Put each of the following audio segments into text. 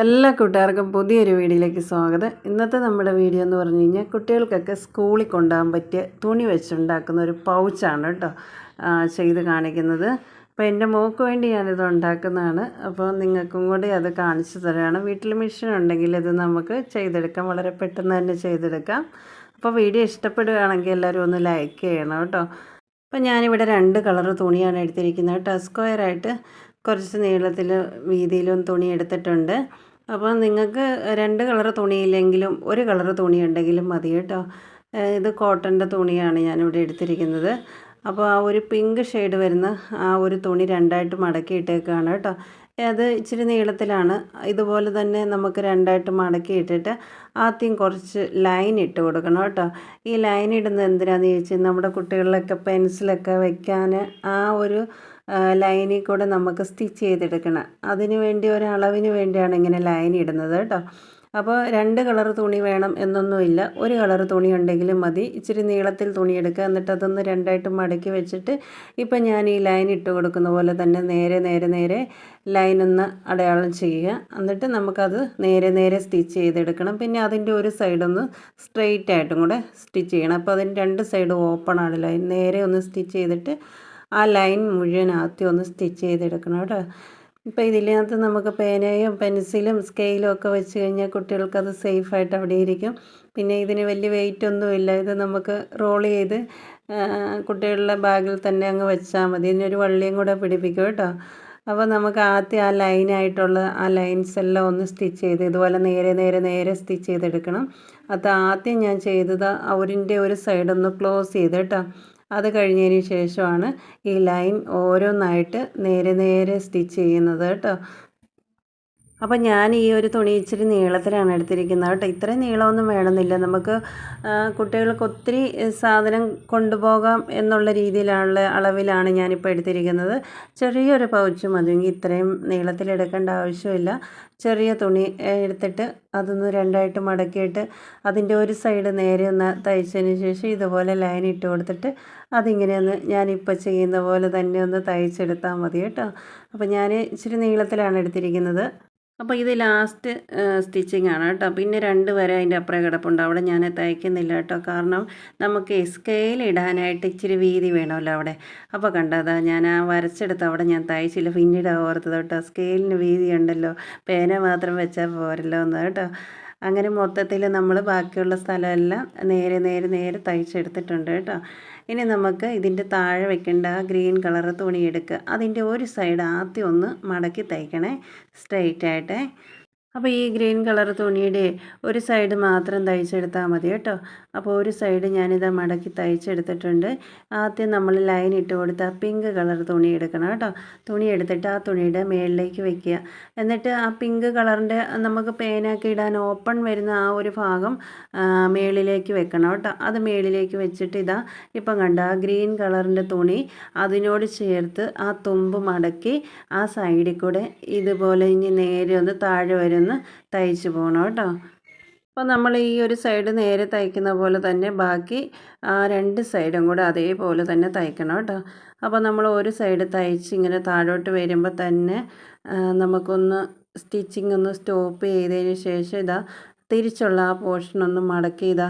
എല്ലാ കൂട്ടുകാർക്കും പുതിയൊരു വീഡിയോയിലേക്ക് സ്വാഗതം. ഇന്നത്തെ നമ്മുടെ വീഡിയോ എന്ന് പറഞ്ഞു കഴിഞ്ഞാൽ കുട്ടികൾക്കൊക്കെ സ്കൂളിൽ കൊണ്ടുപോകാൻ പറ്റിയ തുണി വെച്ചുണ്ടാക്കുന്ന ഒരു പൗച്ചാണ് കേട്ടോ ചെയ്ത് കാണിക്കുന്നത്. അപ്പോൾ എന്റെ മോക്ക് വേണ്ടി ഞാനിത് ഉണ്ടാക്കുന്നതാണ്. അപ്പോൾ നിങ്ങൾക്കും കൂടി അത് കാണിച്ചു തരാണ്. വീട്ടിൽ മെഷീൻ ഉണ്ടെങ്കിൽ ഇത് നമുക്ക് ചെയ്തെടുക്കാം. വളരെ പെട്ടെന്ന് തന്നെ ചെയ്തെടുക്കാം. അപ്പോൾ വീഡിയോ ഇഷ്ടപ്പെടുകയാണെങ്കിൽ എല്ലാവരും ഒന്ന് ലൈക്ക് ചെയ്യണം കേട്ടോ. അപ്പോൾ ഞാനിവിടെ രണ്ട് കളർ തുണിയാണ് എടുത്തിരിക്കുന്നത് കേട്ടോ. സ്ക്വയറായിട്ട് കുറച്ച് നീളത്തിൽ വീതിയിലും തുണി എടുത്തിട്ടുണ്ട്. അപ്പോൾ നിങ്ങൾക്ക് രണ്ട് കളർ തുണിയില്ലെങ്കിലും ഒരു കളർ തുണി ഉണ്ടെങ്കിലും മതി കേട്ടോ. ഇത് കോട്ടന്റെ തുണിയാണ് ഞാനിവിടെ എടുത്തിരിക്കുന്നത്. അപ്പോൾ ആ ഒരു പിങ്ക് ഷെയ്ഡ് വരുന്ന ആ ഒരു തുണി രണ്ടായിട്ട് മടക്കി ഇട്ടേക്കാണ് കേട്ടോ. അത് ഇച്ചിരി നീളത്തിലാണ്. ഇതുപോലെ തന്നെ നമുക്ക് രണ്ടായിട്ട് മടക്കി ഇട്ടിട്ട് ആദ്യം കുറച്ച് ലൈൻ ഇട്ട് കൊടുക്കണം കേട്ടോ. ഈ ലൈൻ ഇടുന്നത് എന്തിനാണെന്ന് ചോദിച്ചാൽ നമ്മുടെ കുട്ടികളിലൊക്കെ പെൻസിലൊക്കെ വയ്ക്കാൻ ആ ഒരു ലൈനിൽ കൂടെ നമുക്ക് സ്റ്റിച്ച് ചെയ്തെടുക്കണം. അതിന് വേണ്ടി ഒരളവിന് വേണ്ടിയാണ് ഇങ്ങനെ ലൈൻ ഇടുന്നത് കേട്ടോ. അപ്പോൾ രണ്ട് കളർ തുണി വേണം എന്നൊന്നുമില്ല. ഒരു കളർ തുണി ഉണ്ടെങ്കിലും മതി. ഇച്ചിരി നീളത്തിൽ തുണി എടുക്കുക. എന്നിട്ട് അതൊന്ന് രണ്ടായിട്ട് മടക്കി വെച്ചിട്ട് ഇപ്പം ഞാൻ ഈ ലൈൻ ഇട്ട് കൊടുക്കുന്ന പോലെ തന്നെ നേരെ നേരെ നേരെ ലൈൻ ഒന്ന് അടയാളം ചെയ്യുക. എന്നിട്ട് നമുക്കത് നേരെ നേരെ സ്റ്റിച്ച് ചെയ്തെടുക്കണം. പിന്നെ അതിന്റെ ഒരു സൈഡൊന്ന് സ്ട്രെയിറ്റ് ആയിട്ടും കൂടെ സ്റ്റിച്ച് ചെയ്യണം. അപ്പോൾ അതിന്റെ രണ്ട് സൈഡും ഓപ്പൺ ആണ് ലൈൻ. നേരെ ഒന്ന് സ്റ്റിച്ച് ചെയ്തിട്ട് ആ ലൈൻ മുഴുവൻ ഒന്ന് സ്റ്റിച്ച് ചെയ്തെടുക്കണം കേട്ടോ. ഇപ്പോൾ ഇതിനകത്ത് നമുക്ക് പേനയും പെൻസിലും സ്കെയിലും ഒക്കെ വെച്ച് കഴിഞ്ഞാൽ കുട്ടികൾക്കത് സേഫായിട്ട് അവിടെ ഇരിക്കും. പിന്നെ ഇതിന് വലിയ വെയിറ്റ് ഒന്നുമില്ല ഇത് നമുക്ക് റോൾ ചെയ്ത് കുട്ടികളുടെ ബാഗിൽ തന്നെ അങ്ങ് വെച്ചാൽ മതി. ഇതിനൊരു വള്ളിയും കൂടെ പിടിപ്പിക്കും കേട്ടോ. അപ്പോൾ നമുക്ക് ആദ്യം ആ ലൈനായിട്ടുള്ള ആ ലൈൻസ് എല്ലാം ഒന്ന് സ്റ്റിച്ച് ചെയ്ത് ഇതുപോലെ നേരെ നേരെ നേരെ സ്റ്റിച്ച് ചെയ്തെടുക്കണം. അത് ആദ്യം ഞാൻ ചെയ്തത് അവരിന്റെ ഒരു സൈഡൊന്ന് ക്ലോസ് ചെയ്ത് കേട്ടോ. അത് കഴിഞ്ഞതിന് ശേഷമാണ് ഈ ലൈൻ ഓരോന്നായിട്ട് നേരെ നേരെ സ്റ്റിച്ച് ചെയ്യുന്നത് കേട്ടോ. അപ്പം ഞാൻ ഈ ഒരു തുണി ഇച്ചിരി നീളത്തിലാണ് എടുത്തിരിക്കുന്നത് കേട്ടോ. ഇത്രയും നീളമൊന്നും വേണമെന്നില്ല. നമുക്ക് കുട്ടികൾക്ക് ഒത്തിരി സാധനം കൊണ്ടുപോകാം എന്നുള്ള രീതിയിലുള്ള അളവിലാണ് ഞാനിപ്പോൾ എടുത്തിരിക്കുന്നത്. ചെറിയൊരു പൗച്ച് മതിയെങ്കിൽ ഇത്രയും നീളത്തിലെടുക്കേണ്ട ആവശ്യമില്ല. ചെറിയ തുണി എടുത്തിട്ട് അതൊന്ന് രണ്ടായിട്ട് മടക്കിയിട്ട് അതിന്റെ ഒരു സൈഡ് നേരെ ഒന്ന് തയ്ച്ചതിന് ശേഷം ഇതുപോലെ ലൈൻ ഇട്ട് കൊടുത്തിട്ട് അതിങ്ങനെ ഒന്ന് ഞാനിപ്പോൾ ചെയ്യുന്ന പോലെ തന്നെ ഒന്ന് തയ്ച്ചെടുത്താൽ മതി കേട്ടോ. അപ്പോൾ ഞാൻ ഇച്ചിരി നീളത്തിലാണ് എടുത്തിരിക്കുന്നത്. അപ്പോൾ ഇത് ലാസ്റ്റ് സ്റ്റിച്ചിങ് ആണ് കേട്ടോ. പിന്നെ രണ്ട് വരെ അതിന്റെ അപ്പുറം കിടപ്പുണ്ട്. അവിടെ ഞാൻ തയ്ക്കുന്നില്ല കേട്ടോ. കാരണം നമുക്ക് സ്കെയിൽ ഇടാനായിട്ട് ഇച്ചിരി വീതി വേണമല്ലോ അവിടെ. അപ്പോൾ കണ്ടതാ ഞാൻ ആ വരച്ചെടുത്ത് അവിടെ ഞാൻ തയ്ച്ചില്ല. പിന്നീട് ഓർത്തത് കേട്ടോ സ്കെയിലിന് വീതി ഉണ്ടല്ലോ. പേന മാത്രം വെച്ചാൽ പോരല്ലോ എന്ന് കേട്ടോ. അങ്ങനെ മൊത്തത്തിൽ നമ്മൾ ബാക്കിയുള്ള സ്ഥലമെല്ലാം നേരെ നേരെ നേരെ തയ്ച്ചെടുത്തിട്ടുണ്ട് കേട്ടോ. ഇനി നമുക്ക് ഇതിന്റെ താഴെ വെക്കേണ്ട ഗ്രീൻ കളർ തുണി എടുക്കുക അതിന്റെ ഒരു സൈഡ് ആദ്യം ഒന്ന് മടക്കി തയ്ക്കണേ. സ്ട്രെയിറ്റ് ആയിട്ടേ അപ്പോൾ ഈ ഗ്രീൻ കളർ തുണിയുടെ ഒരു സൈഡ് മാത്രം തയ്ച്ചെടുത്താൽ മതി കേട്ടോ. അപ്പോൾ ഒരു സൈഡ് ഞാനിത് മടക്കി തയ്ച്ചെടുത്തിട്ടുണ്ട്. ആദ്യം നമ്മൾ ലൈൻ ഇട്ട് കൊടുത്ത പിങ്ക് കളർ തുണി എടുക്കണം കേട്ടോ. തുണി എടുത്തിട്ട് ആ തുണിയുടെ മേളിലേക്ക് വെക്കുക. എന്നിട്ട് ആ പിങ്ക് കളറിന്റെ നമുക്ക് പേനാക്കി ഇടാൻ ഓപ്പൺ വരുന്ന ആ ഒരു ഭാഗം മേളിലേക്ക് വെക്കണം കേട്ടോ. അത് മേളിലേക്ക് വെച്ചിട്ട് ഇതാ ഇപ്പം കണ്ട ആ ഗ്രീൻ കളറിന്റെ തുണി അതിനോട് ചേർത്ത് ആ തുമ്പ് മടക്കി ആ സൈഡിൽ കൂടെ ഇതുപോലെ ഇനി നേരെ ഒന്ന് താഴെ വരെ ഒന്ന് തയ്ച്ച് പോകണം കേട്ടോ. അപ്പോൾ നമ്മൾ ഈ ഒരു സൈഡ് നേരെ തയ്ക്കുന്ന പോലെ തന്നെ ബാക്കി ആ രണ്ട് സൈഡും കൂടെ അതേപോലെ തന്നെ തയ്ക്കണം കേട്ടോ. അപ്പോൾ നമ്മൾ ഒരു സൈഡ് തയ്ച്ച് ഇങ്ങനെ താഴോട്ട് വരുമ്പോൾ തന്നെ നമുക്കൊന്ന് സ്റ്റിച്ചിങ് ഒന്ന് സ്റ്റോപ്പ് ചെയ്തതിന് ശേഷം ഇതാ തിരിച്ചുള്ള ആ പോർഷൻ ഒന്ന് മടക്കി ഇതാ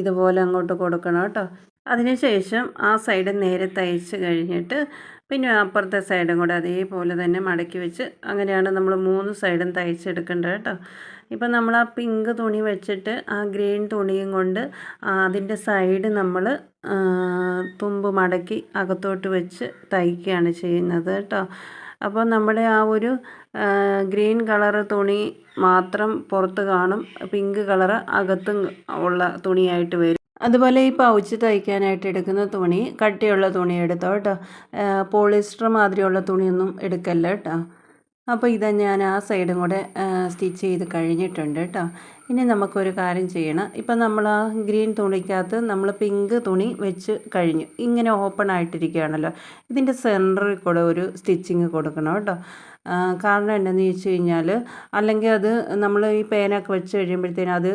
ഇതുപോലെ അങ്ങോട്ട് കൊടുക്കണം കേട്ടോ. അതിനുശേഷം ആ സൈഡ് നേരെ തയ്ച്ച് കഴിഞ്ഞിട്ട് പിന്നെ അപ്പുറത്തെ സൈഡും കൂടെ അതേപോലെ തന്നെ മടക്കി വെച്ച് അങ്ങനെയാണ് നമ്മൾ മൂന്ന് സൈഡും തയ്ച്ചെടുക്കേണ്ടത് കേട്ടോ. ഇപ്പം നമ്മൾ ആ പിങ്ക് തുണി വെച്ചിട്ട് ആ ഗ്രീൻ തുണിയും കൊണ്ട് അതിന്റെ സൈഡ് നമ്മൾ തുമ്പ് മടക്കി അകത്തോട്ട് വെച്ച് തയ്ക്കുകയാണ് ചെയ്യുന്നത് കേട്ടോ. അപ്പോൾ നമ്മുടെ ആ ഒരു ഗ്രീൻ കളർ തുണി മാത്രം പുറത്ത് കാണും പിങ്ക് കളർ അകത്തും ഉള്ള തുണിയായിട്ട് വരും. അതുപോലെ ഈ പൗച്ച് തയ്ക്കാനായിട്ട് എടുക്കുന്ന തുണി കട്ടിയുള്ള തുണി എടുത്തോ കേട്ടോ പോളിസ്റ്റർ മാതിരിയുള്ള തുണിയൊന്നും എടുക്കല്ല കേട്ടോ അപ്പോൾ ഇതാ ഞാൻ ആ സൈഡും കൂടെ സ്റ്റിച്ച് ചെയ്ത് കഴിഞ്ഞിട്ടുണ്ട് കേട്ടോ ഇനി നമുക്കൊരു കാര്യം ചെയ്യണം. ഇപ്പം നമ്മൾ ആ ഗ്രീൻ തുണിക്കകത്ത് നമ്മൾ പിങ്ക് തുണി വെച്ച് കഴിഞ്ഞു. ഇങ്ങനെ ഓപ്പൺ ആയിട്ടിരിക്കുകയാണല്ലോ. ഇതിന്റെ സെന്ററിൽ കൂടെ ഒരു സ്റ്റിച്ചിങ് കൊടുക്കണം കേട്ടോ കാരണം എന്താണെന്ന് ചോദിച്ചു കഴിഞ്ഞാൽ അല്ലെങ്കിൽ അത് നമ്മൾ ഈ പേനൊക്കെ വെച്ച് കഴിയുമ്പോഴത്തേനും അത്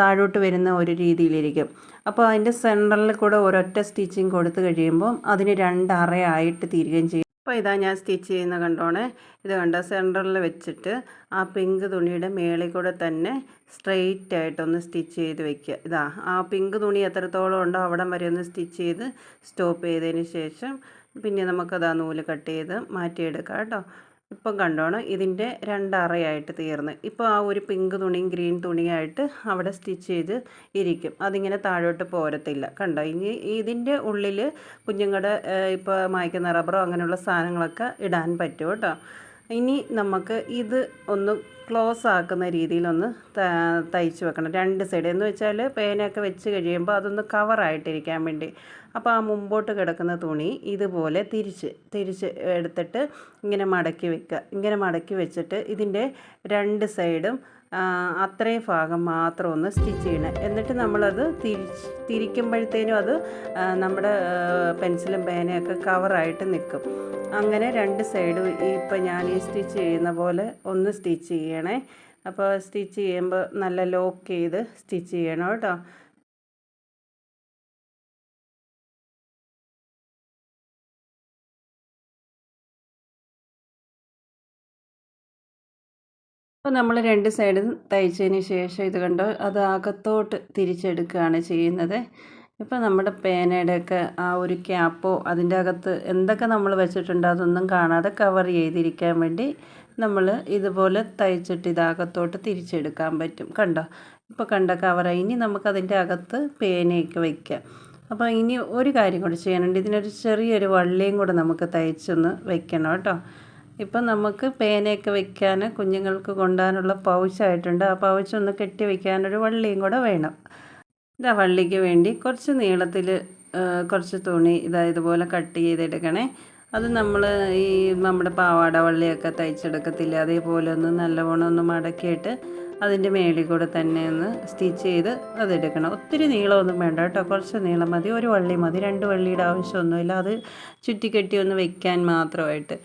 താഴോട്ട് വരുന്ന ഒരു രീതിയിലിരിക്കും. അപ്പോൾ അതിന്റെ സെന്ററിൽ കൂടെ ഒരൊറ്റ സ്റ്റിച്ചിങ് കൊടുത്തു കഴിയുമ്പം അതിന് രണ്ട് അറയായിട്ട് തീരുകയും ചെയ്യും. അപ്പോൾ ഇതാ ഞാൻ സ്റ്റിച്ച് ചെയ്യുന്ന കണ്ടോണേ. ഇത് കണ്ടോ? സെന്ററിൽ വെച്ചിട്ട് ആ പിങ്ക് തുണിയുടെ മേളിൽ കൂടെ തന്നെ സ്ട്രെയിറ്റ് ആയിട്ടൊന്ന് സ്റ്റിച്ച് ചെയ്ത് വെക്കുക. ഇതാ ആ പിങ്ക് തുണി എത്രത്തോളം ഉണ്ടോ അവിടം വരെ ഒന്ന് സ്റ്റിച്ച് ചെയ്ത് സ്റ്റോപ്പ് ചെയ്തതിന് ശേഷം പിന്നെ നമുക്കത് ആ നൂൽ കട്ട് ചെയ്ത് മാറ്റിയെടുക്കാം കേട്ടോ. ഇപ്പം കണ്ടോണം ഇതിന്റെ രണ്ടറയായിട്ട് തീർന്ന്. ഇപ്പോൾ ആ ഒരു പിങ്ക് തുണിയും ഗ്രീൻ തുണിയായിട്ട് അവിടെ സ്റ്റിച്ച് ചെയ്ത് ഇരിക്കും. അതിങ്ങനെ താഴോട്ട് പോരത്തില്ല. കണ്ടോ? ഇനി ഇതിന്റെ ഉള്ളിൽ കുഞ്ഞുങ്ങളുടെ ഇപ്പോൾ മായ്ക്കുന്ന റബ്ബറോ അങ്ങനെയുള്ള സാധനങ്ങളൊക്കെ ഇടാൻ പറ്റും കേട്ടോ. ഇനി നമുക്ക് ഇത് ഒന്ന് ക്ലോസ് ആക്കുന്ന രീതിയിലൊന്ന് തയ്ച്ച് വെക്കണം. രണ്ട് സൈഡ് എന്ന് വെച്ചാൽ പേനയൊക്കെ വെച്ച് കഴിയുമ്പോൾ അതൊന്ന് കവറായിട്ടിരിക്കാൻ വേണ്ടി. അപ്പോൾ ആ മുമ്പോട്ട് കിടക്കുന്ന തുണി ഇതുപോലെ തിരിച്ച് തിരിച്ച് എടുത്തിട്ട് ഇങ്ങനെ മടക്കി വെക്കുക ഇങ്ങനെ മടക്കി വെച്ചിട്ട് ഇതിന്റെ രണ്ട് സൈഡും അത്രയും ഭാഗം മാത്രം ഒന്ന് സ്റ്റിച്ച് ചെയ്യണം. എന്നിട്ട് നമ്മളത് തിരിച്ച് തിരിക്കുമ്പോഴത്തേനും അത് നമ്മുടെ പെൻസിലും പേനയൊക്കെ കവറായിട്ട് നിൽക്കും. അങ്ങനെ രണ്ട് സൈഡും ഇപ്പം ഞാൻ ഈ സ്റ്റിച്ച് ചെയ്യുന്ന പോലെ ഒന്ന് സ്റ്റിച്ച് ചെയ്യണേ. അപ്പോൾ സ്റ്റിച്ച് ചെയ്യുമ്പോൾ നല്ല ലോക്ക് ചെയ്ത് സ്റ്റിച്ച് ചെയ്യണം കേട്ടോ. അപ്പോൾ നമ്മൾ രണ്ട് സൈഡും തയ്ച്ചതിന് ശേഷം ഇത് കണ്ടോ? അത് അകത്തോട്ട് തിരിച്ചെടുക്കുകയാണ് ചെയ്യുന്നത്. ഇപ്പോൾ നമ്മുടെ പേനയുടെയൊക്കെ ആ ഒരു ക്യാപ്പോ അതിന്റെ അകത്ത് എന്തൊക്കെ നമ്മൾ വെച്ചിട്ടുണ്ടോ അതൊന്നും കാണാതെ കവർ ചെയ്തിരിക്കാൻ വേണ്ടി നമ്മൾ ഇതുപോലെ തയ്ച്ചിട്ട് ഇതകത്തോട്ട് തിരിച്ചെടുക്കാൻ പറ്റും. കണ്ടോ? ഇപ്പോൾ കണ്ട കവർ ഇനി നമുക്കതിന്റെ അകത്ത് പേനയൊക്കെ വയ്ക്കാം അപ്പോൾ ഇനി ഒരു കാര്യം കൂടി ചെയ്യാനുണ്ട്. ഇതിനൊരു ചെറിയൊരു വള്ളിയും കൂടെ നമുക്ക് തയ്ച്ചൊന്ന് വെക്കണം കേട്ടോ. ഇപ്പം നമുക്ക് പേനയൊക്കെ വെക്കാൻ കുഞ്ഞുങ്ങൾക്ക് കൊണ്ടുപോകാനുള്ള പൗച്ചായിട്ടുണ്ട്. ആ പൗച്ച് ഒന്ന് കെട്ടി വെക്കാനൊരു വള്ളിയും കൂടെ വേണം. ഇതാ വള്ളിക്ക് വേണ്ടി കുറച്ച് നീളത്തിൽ കുറച്ച് തുണി ഇതാ ഇതുപോലെ കട്ട് ചെയ്തെടുക്കണേ. അത് നമ്മൾ ഈ നമ്മുടെ പാവാട വള്ളിയൊക്കെ തയ്ച്ചെടുക്കത്തില്ല? അതേപോലെ ഒന്ന് നല്ലവണ്ണം ഒന്ന് മടക്കിയിട്ട് അതിന്റെ മേളിൽ കൂടെ തന്നെ ഒന്ന് സ്റ്റിച്ച് ചെയ്ത് അതെടുക്കണം. ഒത്തിരി നീളമൊന്നും വേണ്ട കേട്ടോ. കുറച്ച് നീളം മതി. ഒരു വള്ളി മതി. രണ്ട് വള്ളിയുടെ ആവശ്യമൊന്നുമില്ല. അത് ചുറ്റിക്കെട്ടി ഒന്ന് വെക്കാൻ മാത്രമായിട്ട്.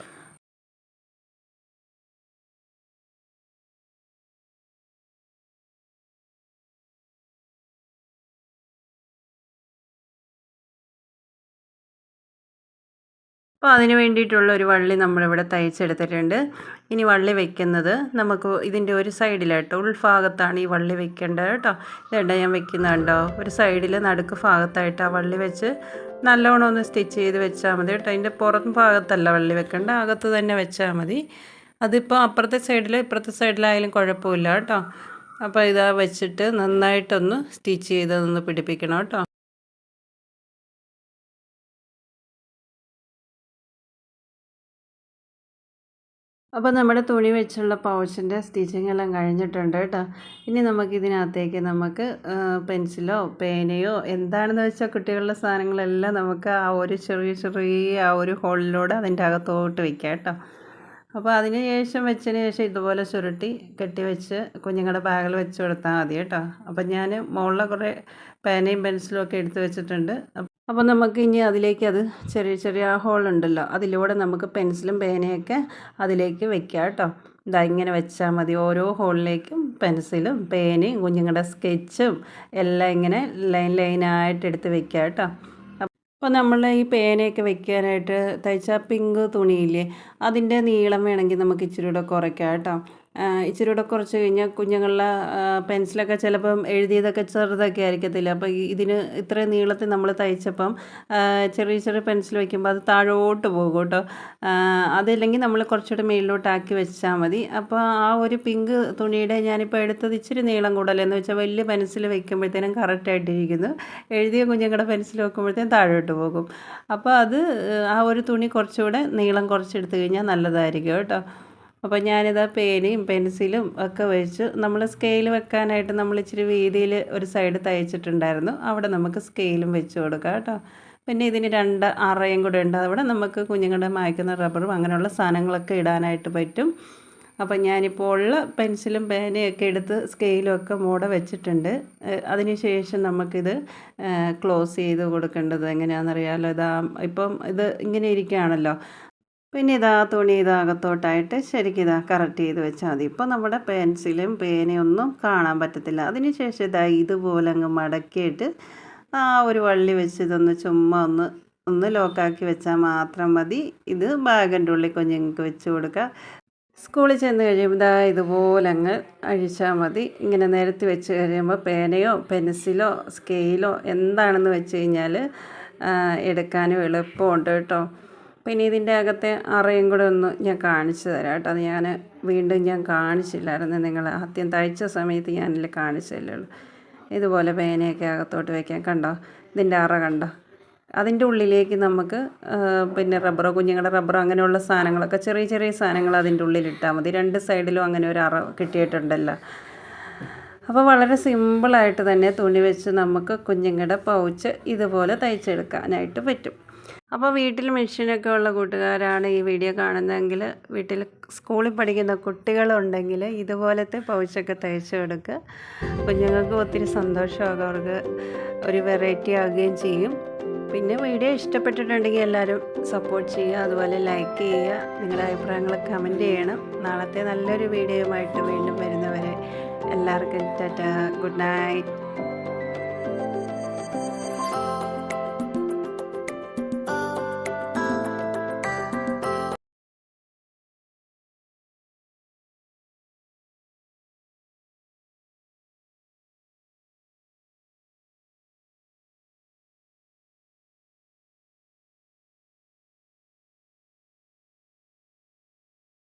അപ്പോൾ അതിന് വേണ്ടിയിട്ടുള്ള ഒരു വള്ളി നമ്മളിവിടെ തയ്ച്ചെടുത്തിട്ടുണ്ട്. ഇനി വള്ളി വെക്കുന്നത് നമുക്ക് ഇതിന്റെ ഒരു സൈഡിലായിട്ടോ ഉൾഭാഗത്താണ് ഈ വള്ളി വെക്കേണ്ടത് കേട്ടോ. ഇതേണ്ട ഞാൻ വെക്കുന്നുണ്ടോ ഒരു സൈഡിൽ നടുക്ക് ഭാഗത്തായിട്ട് ആ വള്ളി വെച്ച് നല്ലോണം ഒന്ന് സ്റ്റിച്ച് ചെയ്ത് വെച്ചാൽ മതി കേട്ടോ. അതിന്റെ പുറം ഭാഗത്തല്ല വള്ളി വെക്കേണ്ട അകത്ത് തന്നെ വെച്ചാൽ മതി. അതിപ്പോൾ അപ്പുറത്തെ സൈഡിൽ ഇപ്പുറത്തെ സൈഡിലായാലും കുഴപ്പമില്ല കേട്ടോ. അപ്പോൾ ഇതാ വെച്ചിട്ട് നന്നായിട്ടൊന്ന് സ്റ്റിച്ച് ചെയ്തൊന്ന് പിടിപ്പിക്കണം കേട്ടോ. അപ്പോൾ നമ്മുടെ തുണി വെച്ചുള്ള പൗച്ചിന്റെ സ്റ്റിച്ചിങ് എല്ലാം കഴിഞ്ഞിട്ടുണ്ട് കേട്ടോ. ഇനി നമുക്കിതിനകത്തേക്ക് നമുക്ക് പെൻസിലോ പേനയോ എന്താണെന്ന് വെച്ചാൽ കുട്ടികളുടെ സാധനങ്ങളെല്ലാം നമുക്ക് ആ ഒരു ചെറിയ ചെറിയ ആ ഒരു ഹോളിലൂടെ അതിന്റെ അകത്തോട്ട് വയ്ക്കാം കേട്ടോ. അപ്പോൾ അതിന് ശേഷം വെച്ചതിന് ശേഷം ഇതുപോലെ ചുരുട്ടി കെട്ടി വെച്ച് കുഞ്ഞുങ്ങളുടെ ബാഗിൽ വെച്ച് കൊടുത്താൽ മതി കേട്ടോ. അപ്പോൾ ഞാൻ മുകളിലെ കുറേ പേനയും പെൻസിലും ഒക്കെ എടുത്ത് വെച്ചിട്ടുണ്ട്. അപ്പോൾ നമുക്ക് ഇനി അതിലേക്ക് അത് ചെറിയ ചെറിയ ഹോൾ ഉണ്ടല്ലോ. അതിലൂടെ നമുക്ക് പെൻസിലും പേനയൊക്കെ അതിലേക്ക് വെക്കാം കേട്ടോ. ഇതാ ഇങ്ങനെ വെച്ചാൽ മതി. ഓരോ ഹോളിലേക്കും പെൻസിലും പേനയും കുഞ്ഞുങ്ങളുടെ സ്കെച്ചും എല്ലാം ഇങ്ങനെ ലൈൻ ലൈനായിട്ട് എടുത്ത് വെക്കാം കേട്ടോ. അപ്പോൾ നമ്മൾ ഈ പേനയൊക്കെ വെക്കാനായിട്ട് തയ്ച്ച പിങ്ക് തുണിയില്ലേ അതിന്റെ നീളം വേണമെങ്കിൽ നമുക്ക് ഇച്ചിരി കൂടെ കുറയ്ക്കാം കേട്ടോ. ഇച്ചിരി കൂടെ കുറച്ച് കഴിഞ്ഞാൽ കുഞ്ഞുങ്ങളുടെ പെൻസിലൊക്കെ ചിലപ്പം എഴുതിയതൊക്കെ ചെറുതൊക്കെ ആയിരിക്കത്തില്ല? അപ്പോൾ ഇതിന് ഇത്രയും നീളത്തിൽ നമ്മൾ തയ്ച്ചപ്പം ചെറിയ ചെറിയ പെൻസിൽ വയ്ക്കുമ്പോൾ അത് താഴോട്ട് പോകും കേട്ടോ. അതില്ലെങ്കിൽ നമ്മൾ കുറച്ചുകൂടെ മേളിലോട്ടാക്കി വെച്ചാൽ മതി. അപ്പോൾ ആ ഒരു പിങ്ക് തുണിയുടെ ഞാനിപ്പോൾ എടുത്തത് ഇച്ചിരി നീളം കൂടുതലെന്ന് വെച്ചാൽ വലിയ പെൻസിൽ വയ്ക്കുമ്പോഴത്തേനും കറക്റ്റായിട്ടിരിക്കുന്നു എഴുതിയ കുഞ്ഞുങ്ങളുടെ പെൻസിൽ വെക്കുമ്പോഴത്തേനും താഴോട്ട് പോകും. അപ്പോൾ അത് ആ ഒരു തുണി കുറച്ചുകൂടെ നീളം കുറച്ചെടുത്ത് കഴിഞ്ഞാൽ നല്ലതായിരിക്കും കേട്ടോ. അപ്പോൾ ഞാനിത് പേനയും പെൻസിലും ഒക്കെ വെച്ച് നമ്മൾ സ്കെയിൽ വെക്കാനായിട്ട് നമ്മൾ ഇച്ചിരി വീതിയിൽ ഒരു സൈഡ് തയ്ച്ചിട്ടുണ്ടായിരുന്നു. അവിടെ നമുക്ക് സ്കെയിലും വെച്ച് കൊടുക്കാം കേട്ടോ. പിന്നെ ഇതിന് രണ്ട് അറയും കൂടെ ഉണ്ട്. അവിടെ നമുക്ക് കുഞ്ഞുങ്ങളുടെ മായ്ക്കുന്ന റബ്ബറും അങ്ങനെയുള്ള സാധനങ്ങളൊക്കെ ഇടാനായിട്ട് പറ്റും. അപ്പോൾ ഞാനിപ്പോൾ ഉള്ള പെൻസിലും പേനയൊക്കെ എടുത്ത് സ്കെയിലും ഒക്കെ മൂടെ വെച്ചിട്ടുണ്ട്. അതിന് ശേഷം നമുക്കിത് ക്ലോസ് ചെയ്ത് കൊടുക്കേണ്ടത് എങ്ങനെയാണെന്നറിയാമല്ലോ ഇതാ ഇപ്പം ഇത് ഇങ്ങനെ ഇരിക്കുകയാണല്ലോ. പിന്നെ ഇതാ തുണി ഇതാകത്തോട്ടായിട്ട് ശരിക്കും ഇതാ കറക്റ്റ് ചെയ്ത് വെച്ചാൽ മതി. ഇപ്പോൾ നമ്മുടെ പെൻസിലും പേനയൊന്നും കാണാൻ പറ്റത്തില്ല. അതിന് ശേഷം ഇതാ ഇതുപോലെ അങ്ങ് മടക്കിയിട്ട് ആ ഒരു വള്ളി വെച്ച് ഇതൊന്ന് ചുമ്മാ ഒന്ന് ഒന്ന് ലോക്കാക്കി വെച്ചാൽ മാത്രം മതി. ഇത് ബാഗിന്റെ ഉള്ളിൽ കുഞ്ഞുങ്ങൾക്ക് വെച്ച് കൊടുക്കുക സ്കൂളിൽ ചെന്ന് കഴിയുമ്പോൾ ഇതാ ഇതുപോലെ അങ്ങ് അഴിച്ചാൽ മതി. ഇങ്ങനെ നിരത്തി വെച്ച് കഴിയുമ്പോൾ പേനയോ പെൻസിലോ സ്കെയിലോ എന്താണെന്ന് വെച്ച് കഴിഞ്ഞാൽ എടുക്കാനും എളുപ്പമുണ്ട് കേട്ടോ. പിന്നെ ഇതിന്റെ അകത്തെ അറയും കൂടെ ഒന്ന് ഞാൻ കാണിച്ചു തരാം കേട്ടോ. അത് ഞാൻ വീണ്ടും ഞാൻ കാണിച്ചില്ലായിരുന്നു. നിങ്ങൾ ആദ്യം തയ്ച്ച സമയത്ത് ഞാനിൽ കാണിച്ചല്ലേ ഉള്ളൂ. ഇതുപോലെ പേനയൊക്കെ അകത്തോട്ട് വയ്ക്കാൻ കണ്ടോ? ഇതിന്റെ അറ കണ്ടോ? അതിന്റെ ഉള്ളിലേക്ക് നമുക്ക് പിന്നെ റബ്ബറോ കുഞ്ഞുങ്ങളുടെ റബ്ബറോ അങ്ങനെയുള്ള സാധനങ്ങളൊക്കെ ചെറിയ ചെറിയ സാധനങ്ങൾ അതിന്റെ ഉള്ളിൽ ഇട്ടാൽ മതി. രണ്ട് സൈഡിലും അങ്ങനെ ഒരു അറ കിട്ടിയിട്ടുണ്ടല്ലോ. അപ്പോൾ വളരെ സിമ്പിളായിട്ട് തന്നെ തുണി വെച്ച് നമുക്ക് കുഞ്ഞുങ്ങളുടെ പൗച്ച് ഇതുപോലെ തയ്ച്ചെടുക്കാനായിട്ട് പറ്റും. അപ്പോൾ വീട്ടിൽ മെഷീനൊക്കെ ഉള്ള കൂട്ടുകാരാണ് ഈ വീഡിയോ കാണുന്നതെങ്കിൽ വീട്ടിൽ സ്കൂളിൽ പഠിക്കുന്ന കുട്ടികളുണ്ടെങ്കിൽ ഇതുപോലത്തെ പൗച്ചൊക്കെ തയ്ച്ചു കൊടുക്കുക കുഞ്ഞുങ്ങൾക്ക് ഒത്തിരി സന്തോഷമാകും അവർക്ക് ഒരു വെറൈറ്റി ആകുകയും ചെയ്യും. പിന്നെ വീഡിയോ ഇഷ്ടപ്പെട്ടിട്ടുണ്ടെങ്കിൽ എല്ലാവരും സപ്പോർട്ട് ചെയ്യുക അതുപോലെ ലൈക്ക് ചെയ്യുക. നിങ്ങളുടെ അഭിപ്രായങ്ങൾ കമന്റ് ചെയ്യണം. നാളത്തെ നല്ലൊരു വീഡിയോയുമായിട്ട് വീണ്ടും വരുന്നവരെ എല്ലാവർക്കും ടാറ്റ. Good night